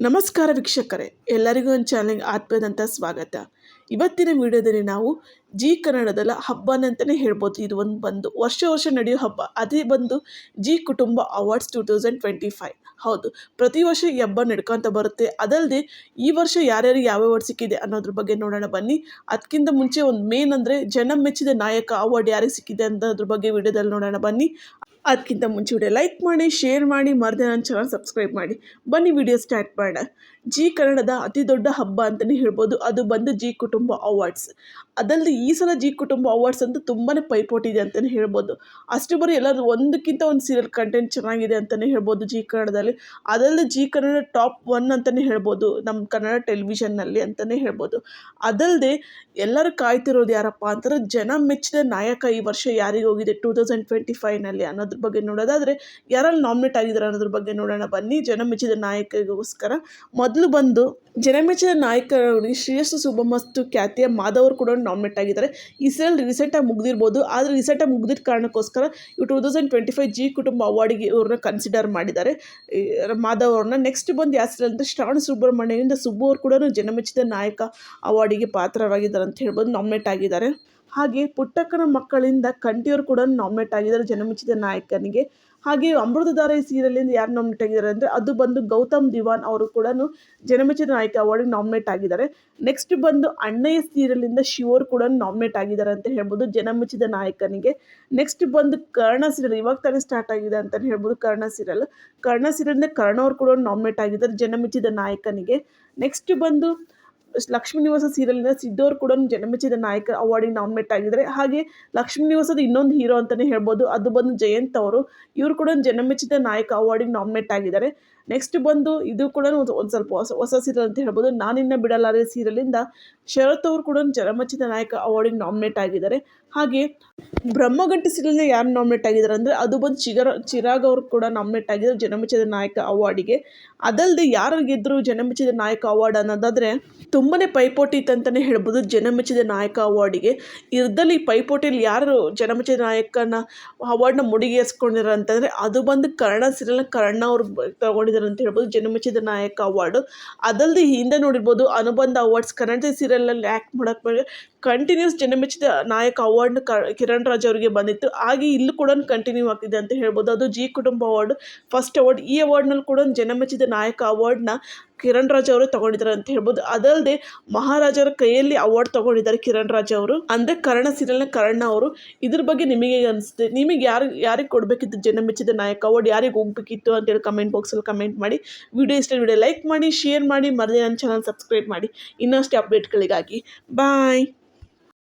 ನಮಸ್ಕಾರ ವೀಕ್ಷಕರೇ ಎಲ್ಲರಿಗೂ ಒಂದು ಚಾನಲ್ಗೆ ಆತ್ಮೀಯದಂಥ ಸ್ವಾಗತ. ಇವತ್ತಿನ ವಿಡಿಯೋದಲ್ಲಿ ನಾವು ಜಿ ಕನ್ನಡದಲ್ಲ ಹಬ್ಬ ಅಂತಲೇ ಹೇಳ್ಬೋದು. ಇದು ಒಂದು ಬಂದು ವರ್ಷ ವರ್ಷ ನಡೆಯೋ ಹಬ್ಬ. ಅದೇ ಬಂದು Zee Kutumba awards two thousand twenty five. ಹೌದು. ಪ್ರತಿ ವರ್ಷ ಈ ಹಬ್ಬ ನಡ್ಕೊತ ಬರುತ್ತೆ. ಅದಲ್ಲದೆ ಈ ವರ್ಷ ಯಾರ್ಯಾರಿಗೆ ಯಾವ ಅವಾರ್ಡ್ ಸಿಕ್ಕಿದೆ ಅನ್ನೋದ್ರ ಬಗ್ಗೆ ನೋಡೋಣ ಬನ್ನಿ. ಅದಕ್ಕಿಂತ ಮುಂಚೆ ಒಂದು ಮೇನ್ ಅಂದರೆ ಜನ ಮೆಚ್ಚಿದ ನಾಯಕ ಅವಾರ್ಡ್ ಯಾರಿಗೆ ಸಿಕ್ಕಿದೆ ಅನ್ನೋದ್ರ ಬಗ್ಗೆ ವಿಡಿಯೋದಲ್ಲಿ ನೋಡೋಣ ಬನ್ನಿ. ಅದಕ್ಕಿಂತ ಮುಂಚೆ ವಿಡಿಯೋ ಲೈಕ್ ಮಾಡಿ, ಶೇರ್ ಮಾಡಿ, ಮರದ ನನ್ನ ಚಾನಲ್ ಸಬ್ಸ್ಕ್ರೈಬ್ ಮಾಡಿ. ಬನ್ನಿ ವಿಡಿಯೋ ಸ್ಟಾರ್ಟ್ ಮಾಡೋಣ. ಜಿ ಕನ್ನಡದ ಅತಿ ದೊಡ್ಡ ಹಬ್ಬ ಅಂತಲೇ ಹೇಳ್ಬೋದು. ಅದು ಬಂದು ಜಿ ಕುಟುಂಬ ಅವಾರ್ಡ್ಸ್. ಅದಲ್ಲದೆ ಸಲ ಜಿ ಕುಟುಂಬ ಅವಾರ್ಡ್ಸ್ ಅಂತ ತುಂಬಾ ಪೈಪೋಟಿ ಇದೆ ಅಂತಲೇ ಹೇಳ್ಬೋದು. ಅಷ್ಟು ಬರೀ ಎಲ್ಲರೂ ಒಂದಕ್ಕಿಂತ ಒಂದು ಸೀರಿಯಲ್ ಕಂಟೆಂಟ್ ಚೆನ್ನಾಗಿದೆ ಅಂತಲೇ ಹೇಳ್ಬೋದು ಜಿ ಕನ್ನಡದಲ್ಲಿ. ಅದಲ್ಲದೆ ಜಿ ಕನ್ನಡ ಟಾಪ್ ಒನ್ ಅಂತಲೇ ಹೇಳ್ಬೋದು ನಮ್ಮ ಕನ್ನಡ ಟೆಲಿವಿಷನ್ನಲ್ಲಿ ಅಂತಲೇ ಹೇಳ್ಬೋದು. ಅದಲ್ಲದೆ ಎಲ್ಲರೂ ಕಾಯ್ತಿರೋದು ಯಾರಪ್ಪ ಅಂತಂದ್ರೆ ಜನ ಮೆಚ್ಚಿದ ನಾಯಕ ಈ ವರ್ಷ ಯಾರಿಗೆ ಹೋಗಿದೆ? ಟೂ ತೌಸಂಡ್ ಟ್ವೆಂಟಿ ಫೈವ್ನಲ್ಲಿ ಅನ್ನೋದ್ರ ಬಗ್ಗೆ ನೋಡೋದಾದರೆ ಯಾರಲ್ಲಿ ನಾಮಿನೇಟ್ ಆಗಿದ್ದಾರೆ ಅನ್ನೋದ್ರ ಬಗ್ಗೆ ನೋಡೋಣ ಬನ್ನಿ. ಜನ ಮೆಚ್ಚಿದ ನಾಯಕಿಗೋಸ್ಕರ ಮೊದಲು ಬಂದು ಜನಮೆಚ್ಚಿದ ಶ್ರೇಯಸ್ ಶ್ರೇಯಸ್ಸು ಮತ್ತು ಖ್ಯಾತಿಯ ಮಾಧವ್ ಕೂಡ ನಾಮಿನೇಟ್ ಆಗಿದ್ದಾರೆ. ಈ ಸೀರಿಯಲ್ ರೀಸೆಂಟಾಗಿ ಮುಗ್ದಿರ್ಬೋದು, ಆದರೆ ರೀಸೆಂಟಾಗಿ ಮುಗ್ದಿದ್ದ ಕಾರಣಕ್ಕೋಸ್ಕರ ಇವು two thousand twenty five Zee Kutumba ಅವಾರ್ಡಿಗೆ ಇವ್ರನ್ನ ಕನ್ಸಿಡರ್ ಮಾಡಿದ್ದಾರೆ. ಮಾಧವ್ ಅವ್ರನ್ನ ನೆಕ್ಸ್ಟ್ ಬಂದು ಯಾವ ಸೀರಿಯಲ್ ಅಂದರೆ ಶ್ರವಣ ಸುಬ್ರಹ್ಮಣ್ಯದಿಂದ ಸುಬ್ಬು ಅವರು ಕೂಡ ಜನಮೆಚ್ಚಿದ ನಾಯಕ ಅವಾರ್ಡಿಗೆ ಪಾತ್ರರಾಗಿದ್ದಾರೆ ಅಂತ ಹೇಳ್ಬೋದು ನಾಮಿನೇಟ್ ಆಗಿದ್ದಾರೆ. ಹಾಗೆ ಪುಟ್ಟಕ್ಕನ ಮಕ್ಕಳಿಂದ ಕಂಠಿಯವರು ಕೂಡ ನಾಮಿನೇಟ್ ಆಗಿದ್ದಾರೆ ಜನಮೆಚ್ಚಿದ ನಾಯಕನಿಗೆ. ಹಾಗೆ ಅಮೃತಧಾರೆಯ ಸೀರಿಯಲ್ ಇಂದ ಯಾರು ನಾಮಿನೇಟ್ ಆಗಿದ್ದಾರೆ ಅಂದರೆ ಅದು ಬಂದು ಗೌತಮ್ ದಿವಾನ್ ಅವರು ಕೂಡ ಜನಮೆಚ್ಚಿನ ನಾಯಕ ಅವಾರ್ಡಿಗೆ ನಾಮಿನೇಟ್ ಆಗಿದ್ದಾರೆ. ನೆಕ್ಸ್ಟ್ ಬಂದು ಅಣ್ಣಯ್ಯ ಸೀರಿಯಲಿಂದ ಶಿವರ್ ಕೂಡ ನಾಮಿನೇಟ್ ಆಗಿದ್ದಾರೆ ಅಂತ ಹೇಳ್ಬೋದು ಜನಮೆಚ್ಚಿದ ನಾಯಕನಿಗೆ. ನೆಕ್ಸ್ಟ್ ಬಂದು ಕರ್ಣ ಸೀರಿಯಲ್, ಇವಾಗ ತಾನೇ ಸ್ಟಾರ್ಟ್ ಆಗಿದೆ ಅಂತ ಹೇಳ್ಬೋದು ಕರ್ಣ ಸೀರಿಯಲ್. ಕರ್ಣ ಸೀರಿಯಲ್ನ ಕರ್ಣ ಅವರು ಕೂಡ ನಾಮಿನೇಟ್ ಆಗಿದ್ದಾರೆ ಜನಮೆಚ್ಚಿದ ನಾಯಕನಿಗೆ. ನೆಕ್ಸ್ಟ್ ಬಂದು ಲಕ್ಷ್ಮೀ ನಿವಾಸ ಸೀರಿಯಲ್ನ ಸಿದ್ದವ್ರು ಕೂಡ ಜನಮೆಚ್ಚಿದ ನಾಯಕ ಅವಾರ್ಡಿಗೆ ನಾಮಿನೇಟ್ ಆಗಿದ್ದಾರೆ. ಹಾಗೆ ಲಕ್ಷ್ಮೀ ನಿವಾಸದ ಇನ್ನೊಂದು ಹೀರೋ ಅಂತಲೇ ಹೇಳ್ಬೋದು. ಅದು ಬಂದು ಜಯಂತ್ ಅವರು. ಇವರು ಕೂಡ ಜನಮೆಚ್ಚಿದ ನಾಯಕ ಅವಾರ್ಡಿಗೆ ನಾಮಿನೇಟ್ ಆಗಿದ್ದಾರೆ. ನೆಕ್ಸ್ಟ್ ಬಂದು ಇದು ಕೂಡ ಒಂದು ಸ್ವಲ್ಪ ಹೊಸ ಹೊಸ ಸೀರಿಯಲ್ ಅಂತ ಹೇಳ್ಬೋದು. ನಾನಿನ್ನ ಬಿಡಲಾರೆ ಸೀರಿಯಲಿಂದ ಶರತ್ ಅವರು ಕೂಡ ಜನಮಚ್ಚಿದ ನಾಯಕ ಅವಾರ್ಡಿಗೆ ನಾಮಿನೇಟ್ ಆಗಿದ್ದಾರೆ. ಹಾಗೆ ಬ್ರಹ್ಮಗಂಟೆ ಸೀರಿಯಲ್ನ ಯಾರು ನಾಮಿನೇಟ್ ಆಗಿದ್ದಾರೆ ಅಂದರೆ ಅದು ಬಂದು ಚಿಗರ, ಚಿರಾಗ್ ಅವರು ಕೂಡ ನಾಮಿನೇಟ್ ಆಗಿದ್ದಾರೆ ಜನಮಚ್ಚಿದ ನಾಯಕ ಅವಾರ್ಡಿಗೆ ಅದಲ್ಲದೆ ಯಾರು ಗೆದ್ದರು ಜನಮಚ್ಚಿದ ನಾಯಕ ಅವಾರ್ಡ್ ಅನ್ನೋದಾದರೆ ತುಂಬನೇ ಪೈಪೋಟಿ ಅಂತಲೇ ಹೇಳ್ಬೋದು ಜನಮೆಚ್ಚಿದ ನಾಯಕ ಅವಾರ್ಡಿಗೆ ಇರದಲ್ಲಿ ಪೈಪೋಟಿಯಲ್ಲಿ ಯಾರು ಜನಮಚ್ಚಿದ ನಾಯಕನ ಅವಾರ್ಡ್ನ ಮುಡಿಗೇರಿಸ್ಕೊಂಡಿದ್ದಾರೆ ಅಂತಂದರೆ ಅದು ಬಂದು ಕರ್ಣ ಸೀರಿಯಲ್ನ ಕರ್ಣ ಅವರು ತಗೊಂಡಿದ್ದಾರೆ. ಅಂತ ಹೇಳ್ಬೋದು. ಜನಮೆಚ್ಚಿದ ನಾಯಕ ಅವಾರ್ಡು. ಅದಲ್ಲದೆ ಹಿಂದೆ ನೋಡಿರ್ಬೋದು ಅನುಬಂಧ ಅವಾರ್ಡ್ಸ್ ಕನ್ನಡ ಸೀರಿಯಲಲ್ಲಿ ಆ್ಯಕ್ಟ್ ಮಾಡೋಕ್ಕೆ ಕಂಟಿನ್ಯೂಸ್ ಜನಮೆಚ್ಚಿದ ನಾಯಕ ಅವಾರ್ಡ್ನ ಕಿರಣ್ ರಾಜ್ ಅವರಿಗೆ ಬಂದಿತ್ತು. ಹಾಗೆ ಇಲ್ಲೂ ಕೂಡ ಕಂಟಿನ್ಯೂ ಆಗ್ತಿದೆ ಅಂತ ಹೇಳ್ಬೋದು. ಅದು ಜಿ ಕುಟುಂಬ ಅವಾರ್ಡ್ ಫಸ್ಟ್ ಅವಾರ್ಡ್. ಈ ಅವಾರ್ಡ್ನಲ್ಲಿ ಕೂಡ ಜನಮೆಚ್ಚಿದ ನಾಯಕ ಅವಾರ್ಡ್ನ ಕಿರಣ್ ರಾಜ್ ಅವರು ತಗೊಂಡಿದ್ದಾರೆ ಅಂತ ಹೇಳ್ಬೋದು. ಅದಲ್ಲದೆ ಮಹಾರಾಜರ ಕೈಯಲ್ಲಿ ಅವಾರ್ಡ್ ತಗೊಂಡಿದ್ದಾರೆ ಕಿರಣ್ ರಾಜ್ ಅವರು. ಅಂದರೆ ಕರ್ಣ ಸೀರಿಯಲ್ನ ಕರ್ಣ ಅವರು. ಇದ್ರ ಬಗ್ಗೆ ನಿಮಗೆ ಅನಿಸುತ್ತೆ? ನಿಮಗೆ ಯಾರು, ಯಾರಿಗೆ ಕೊಡಬೇಕಿತ್ತು ಜನ ಮೆಚ್ಚಿದ ನಾಯಕ ಅವಾರ್ಡ್? ಯಾರಿಗೆ ಹೋಗ್ಬೇಕಿತ್ತು ಅಂತೇಳಿ ಕಮೆಂಟ್ ಬಾಕ್ಸಲ್ಲಿ ಕಮೆಂಟ್ ಮಾಡಿ. ವಿಡಿಯೋ ಇಷ್ಟ ವಿಡಿಯೋ ಲೈಕ್ ಮಾಡಿ ಶೇರ್ ಮಾಡಿ. ಮರದೇ ನನ್ನ ಚಾನಲ್ ಸಬ್ಸ್ಕ್ರೈಬ್ ಮಾಡಿ. ಇನ್ನಷ್ಟು ಅಪ್ಡೇಟ್ಗಳಿಗಾಗಿ ಬಾಯ್